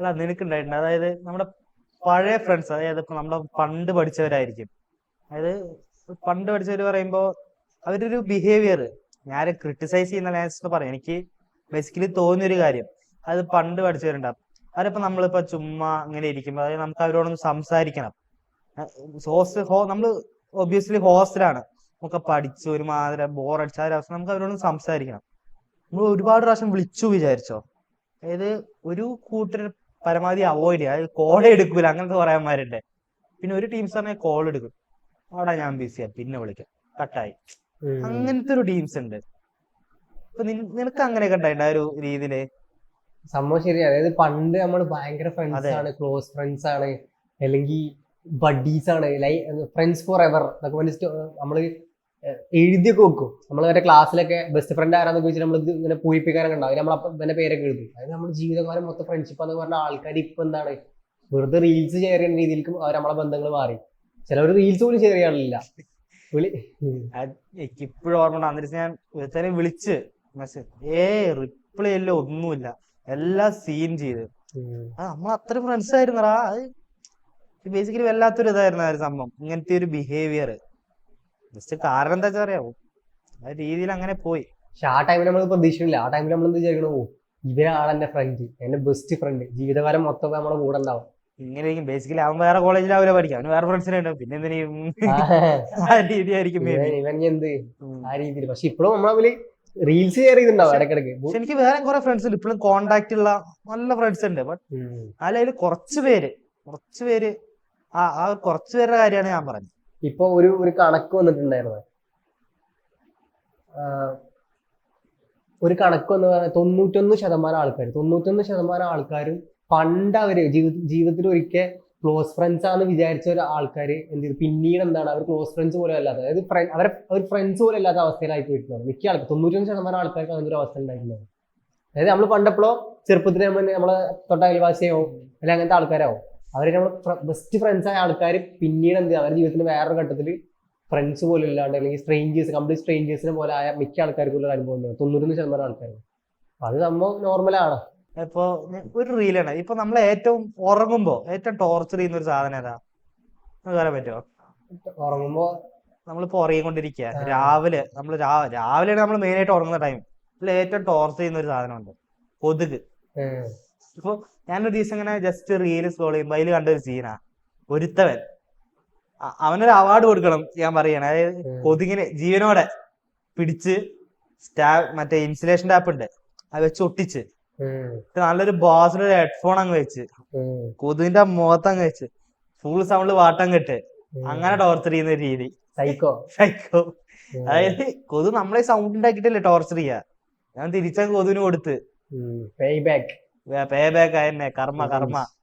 അല്ല നിനക്കുണ്ടായിട്ടുണ്ട്. അതായത് നമ്മുടെ പഴയ ഫ്രണ്ട്സ് അതായത് ഇപ്പൊ നമ്മുടെ പണ്ട് പഠിച്ചവരായിരിക്കും. അതായത് പണ്ട് പഠിച്ചവർ പറയുമ്പോ അവരുടെ ഒരു ബിഹേവിയർ ഞാൻ ക്രിട്ടിസൈസ് ചെയ്യുന്ന ലാൻസ് പറയാം. എനിക്ക് ബേസിക്കലി തോന്നിയൊരു കാര്യം. അത് പണ്ട് പഠിച്ചവരുണ്ടാവും. അവരിപ്പോ നമ്മളിപ്പോ ചുമ്മാ ഇങ്ങനെ ഇരിക്കുമ്പോ അതായത് നമുക്ക് അവരോടൊന്ന് സംസാരിക്കണം. ഹോസ്റ്റൽ ഹോ നമ്മൾ ഒബിയസ്ലി ഹോസ്റ്റലാണ് നമുക്ക് പഠിച്ച് ഒരുമാതിരി ഒരു അവസ്ഥ. നമുക്ക് അവരോടൊന്ന് സംസാരിക്കണം. നമ്മൾ ഒരുപാട് പ്രാവശ്യം വിളിച്ചു വിചാരിച്ചോ? അതായത് ഒരു കൂട്ടർ പരമാവധി അവോയ്ഡ് ചെയ്യുക. അതായത് കോൾ എടുക്കൂല. അങ്ങനത്തെ പറയാന്മാരുണ്ട് പിന്നെ ഒരു ടീംസ് പറഞ്ഞാൽ കോൾ എടുക്കും. അവിടെ ഞാൻ ബിസിയാ പിന്നെ വിളിക്കാം. കട്ടായി. അങ്ങനത്തെ ഒരു ടീംസ് ഉണ്ട്. ഇപ്പൊ നിനക്ക് അങ്ങനെയൊക്കെ ഉണ്ടായിട്ടുണ്ട് ആ ഒരു രീതിയിൽ? സംഭവം ശരിയാ. അതായത് പണ്ട് നമ്മൾ ഭയങ്കര ഫ്രണ്ട്സ് ആണ് ക്ലോസ് ഫ്രണ്ട്സ് ആണ് അല്ലെങ്കിൽ ബഡീസ് ആണ് ലൈ ഫ്രണ്ട്സ് ഫോർ എവർ എന്നൊക്കെ നമ്മൾ നമ്മൾ എഴുതിയൊക്കെ വെക്കും. നമ്മൾ മറ്റേ ക്ലാസ്സിലൊക്കെ ബെസ്റ്റ് ഫ്രണ്ട് ആരാന്ന് ചോദിച്ചാൽ നമ്മൾ ഇങ്ങനെ പൂയിപ്പിക്കാനൊക്കെ ഉണ്ടാവും. നമ്മൾ അപ്പം തന്നെ പേരൊക്കെ എഴുതും. അതായത് നമ്മുടെ ജീവിതകാലം മൊത്തം ഫ്രണ്ട്ഷിപ്പ് എന്ന് പറഞ്ഞ ആൾക്കാർ ഇപ്പം എന്താണ്? വെറുതെ റീൽസ് ഷെയർ ചെയ്യുന്ന രീതിയിലേക്ക് അവർ നമ്മളെ ബന്ധങ്ങൾ മാറി. ചിലവർ റീൽസ് പോലും ഷെയർ ചെയ്യാനില്ല വിളി ഇപ്പോഴും ഓർമ്മ ഉണ്ട്. ഞാൻ ഒരുത്തനെ വിളിച്ച് മെസ്സേജ് ഏ റിപ്ലൈ അല്ല ഒന്നുമില്ല. എല്ലാം സീൻ ചെയ്ത്. നമ്മൾ അത്ര ഫ്രണ്ട്സ് ആയിരുന്നടാ. ബേസിക്കലി വല്ലാത്തൊരു ഇതായിരുന്നു ആ ഒരു സംഭവം. ഇങ്ങനത്തെ ഒരു ബിഹേവിയർ ജസ്റ്റ് കാരണം എന്താ വെച്ചാൽ അറിയാവോ ആ രീതിയിൽ അങ്ങനെ പോയി. പക്ഷെ ആ ടൈമിൽ നമ്മൾ പ്രതീക്ഷിച്ചില്ല ആ ടൈമിൽ നമ്മൾ എന്ത് വിചാരിക്കണോ? ഓ ഇവരാണ് എന്റെ ഫ്രണ്ട് എന്റെ ബെസ്റ്റ് ഫ്രണ്ട് ജീവിതകാലം മൊത്തം നമ്മുടെ കൂടെ ഉണ്ടാവും. ഇങ്ങനെയായിരിക്കും. ബേസിക്കലി അവൻ വേറെ കോളേജിൽ അവരെ പഠിക്കാം. അവന് വേറെ ഫ്രണ്ട്സിനെ ഉണ്ടാവും. പിന്നെ എന്തിനും ആ. രീതിയായിരിക്കും ആയിരിക്കും ഇവൻ എന്ത്? ആ രീതിയിൽ. പക്ഷെ ഇപ്പോഴും നമ്മളെ അവർ റീൽസ് ഷെയർ ചെയ്തിട്ടുണ്ടാവും ഇടക്കിടക്ക് പക്ഷെ എനിക്ക് വേറെ കുറെ ഫ്രണ്ട്സ് ഉണ്ട്. ഇപ്പോഴും കോണ്ടാക്ട് ഉള്ള നല്ല ഫ്രണ്ട്സ് ഉണ്ട്. ബട്ട്. അതിൽ കുറച്ച് പേര് കുറച്ച് പേര് ആ ആ കുറച്ച് പേരുടെ കാര്യമാണ് ഞാൻ പറഞ്ഞത്. ഇപ്പൊ ഒരു ഒരു കണക്ക് വന്നിട്ടുണ്ടായിരുന്നു. ഒരു കണക്ക് എന്ന് പറഞ്ഞാൽ തൊണ്ണൂറ്റൊന്ന് ശതമാനം ആൾക്കാർ തൊണ്ണൂറ്റൊന്ന് ശതമാനം ആൾക്കാരും പണ്ട് അവർ ജീവിത- ജീവിതത്തിൽ ഒരിക്കൽ ക്ലോസ് ഫ്രണ്ട്സ് ആണെന്ന് വിചാരിച്ച ഒരു ആൾക്കാർ എന്ത് ചെയ്തു? പിന്നീട് എന്താണ് അവർ ക്ലോസ് ഫ്രണ്ട്സ് പോലും അല്ലാതെ അതായത് അവരെ അവർ ഫ്രണ്ട്സ് പോലും അല്ലാത്ത അവസ്ഥയിലായി പോയിട്ടുള്ളത് മിക്ക ആൾക്കാർ തൊണ്ണൂറ്റൊന്ന് ശതമാനം ആൾക്കാർക്ക് അങ്ങനെ ഒരു അവസ്ഥ ഉണ്ടായിട്ടുള്ളത് അതായത് നമ്മൾ പണ്ടപ്പോഴോ ചെറുപ്പത്തിൽ നമ്മൾ നമ്മളെ തൊട്ട അയൽവാസിയാവും അല്ലെങ്കിൽ അങ്ങനത്തെ ആൾക്കാരാവും. അവർ നമ്മൾ ബെസ്റ്റ് ഫ്രണ്ട്സ് ആയ ആൾക്കാർ പിന്നീട് എന്ത് അവരുടെ ജീവിതത്തിൽ വേറൊരു ഘട്ടത്തിൽ ഫ്രണ്ട്സ് പോലും ഇല്ലാണ്ട് അല്ലെങ്കിൽ സ്ട്രേഞ്ചേഴ്സ് കംപ്ലീറ്റ് സ്ട്രേഞ്ചേഴ്സിനെ പോലെ ആയ മിക്ക ആൾക്കാർക്കും ഉള്ള ഒരു അനുഭവം ഉണ്ടാവും. തൊണ്ണൂറ്റൊന്ന് ശതമാനം ആൾക്കാർ അത് സംഭവം നോർമലാണ് ഇപ്പൊ ഒരു റീലാണ് ഇപ്പൊ നമ്മൾ ഏറ്റവും ഉറങ്ങുമ്പോ ഏറ്റവും ടോർച്ചർ ചെയ്യുന്ന ഒരു സാധനം ഏതാ? പറയാൻ പറ്റുമോ ഉറങ്ങുമ്പോ നമ്മളിപ്പോ ഉറങ്ങിക്കൊണ്ടിരിക്കുക രാവിലെ നമ്മൾ രാവിലെയാണ് നമ്മൾ മെയിൻ ആയിട്ട് ഉറങ്ങുന്ന ടൈം ഇതിൽ ഏറ്റവും ടോർച്ചർ ചെയ്യുന്ന ഒരു സാധനമുണ്ട്. കൊതുക്. ഏഹ്, ഇപ്പൊ ഞാനൊരു ദിവസം ഇങ്ങനെ ജസ്റ്റ് റീൽ സ്ക്രോൾ ചെയ്യുമ്പോ അതിൽ കണ്ട ഒരു സീനാ ഒരുത്തവൻ. അവനൊരു അവാർഡ് കൊടുക്കണം ഞാൻ പറയണ. അതായത്. കൊതുകിനെ ജീവനോടെ പിടിച്ച് സ്റ്റാ മറ്റേ ഇൻസുലേഷൻ ടാപ്പ് ഉണ്ട്. അത് വെച്ച് ഒട്ടിച്ച്. നല്ലൊരു ബോസിന് ഒരു ഹെഡ്ഫോൺ അങ്ങ് വെച്ച്. കൊതുകിന്റെ മുഖത്ത് അങ്ങ് വെച്ച്. ഫുൾ സൗണ്ട് വാട്ടം കെട്ട്. അങ്ങനെ ടോർച്ചർ ചെയ്യുന്ന ഒരു രീതി. സൈക്കോ സൈക്കോ അതായത് കൊതു നമ്മളെ സൗണ്ട് ഉണ്ടാക്കിയിട്ടല്ലേ ടോർച്ചർ ചെയ്യാ. ഞാൻ തിരിച്ച കൊതുവിന് കൊടുത്ത്. ඔයා පෑබෑ අයන්නේ කර්ම කර්ම.